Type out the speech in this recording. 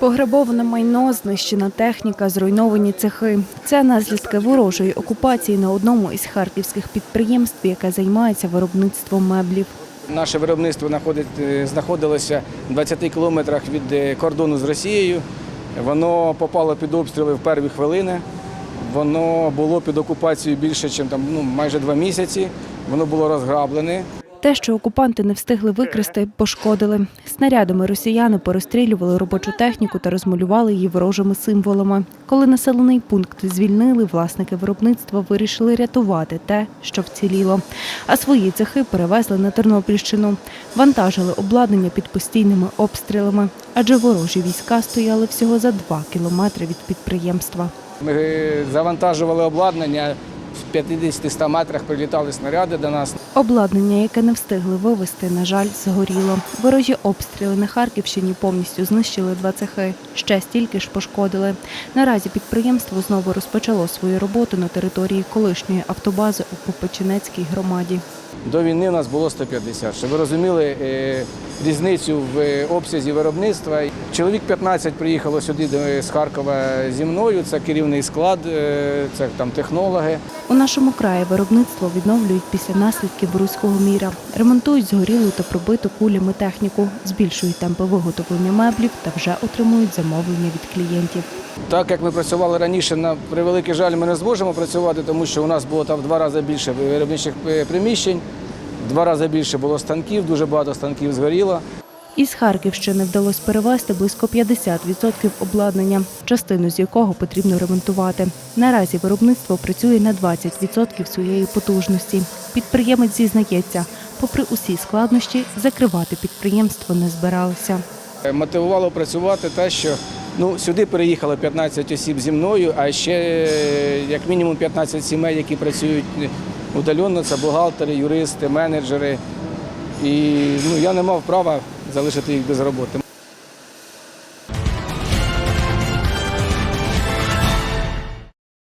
Пограбоване майно, знищена техніка, зруйновані цехи. Це наслідки ворожої окупації на одному із харківських підприємств, яке займається виробництвом меблів. Наше виробництво е, знаходилося в 20 кілометрах від е, кордону з Росією. Воно попало під обстріли в перві хвилини. Воно було під окупацією більше, ніж ну, майже два місяці. Воно було розграблене. Те, що окупанти не встигли викрасти, пошкодили. Снарядами росіяни порозстрілювали робочу техніку та розмалювали її ворожими символами. Коли населений пункт звільнили, власники виробництва вирішили рятувати те, що вціліло. А свої цехи перевезли на Тернопільщину. Вантажили обладнання під постійними обстрілами, адже ворожі війська стояли всього за два кілометри від підприємства. Ми завантажували обладнання, в 50-100 метрах прилітали снаряди до нас. Обладнання, яке не встигли вивезти, на жаль, згоріло. Ворожі обстріли на Харківщині повністю знищили два цехи. Ще стільки ж пошкодили. Наразі підприємство знову розпочало свою роботу на території колишньої автобази у Попечинецькій громаді. До війни у нас було 150. Щоб ви розуміли е, різницю в е, обсязі виробництва. Чоловік 15 приїхало сюди з Харкова зі мною. Це керівний склад, е, це там технологи. У нашому краї виробництво відновлюють після наслідків руського міра. Ремонтують згорілу та пробиту кулями техніку, збільшують темпи виготовлення меблів та вже отримують замовлення від клієнтів. Так як ми працювали раніше, на превеликий жаль, ми не зможемо працювати, тому що у нас було там в два рази більше виробничих е, приміщень, два рази більше було станків, дуже багато станків згоріло. Із Харківщини вдалося перевезти близько 50% обладнання, частину з якого потрібно ремонтувати. Наразі виробництво працює на 20% своєї потужності. Підприємець зізнається, попри усі складнощі, закривати підприємство не збиралися. Е, Мотивувало працювати те, що ну, сюди переїхало 15 осіб зі мною, а ще як мінімум 15 сімей, які працюють удаленно, це бухгалтери, юристи, менеджери. І ну, я не мав права залишити їх без роботи.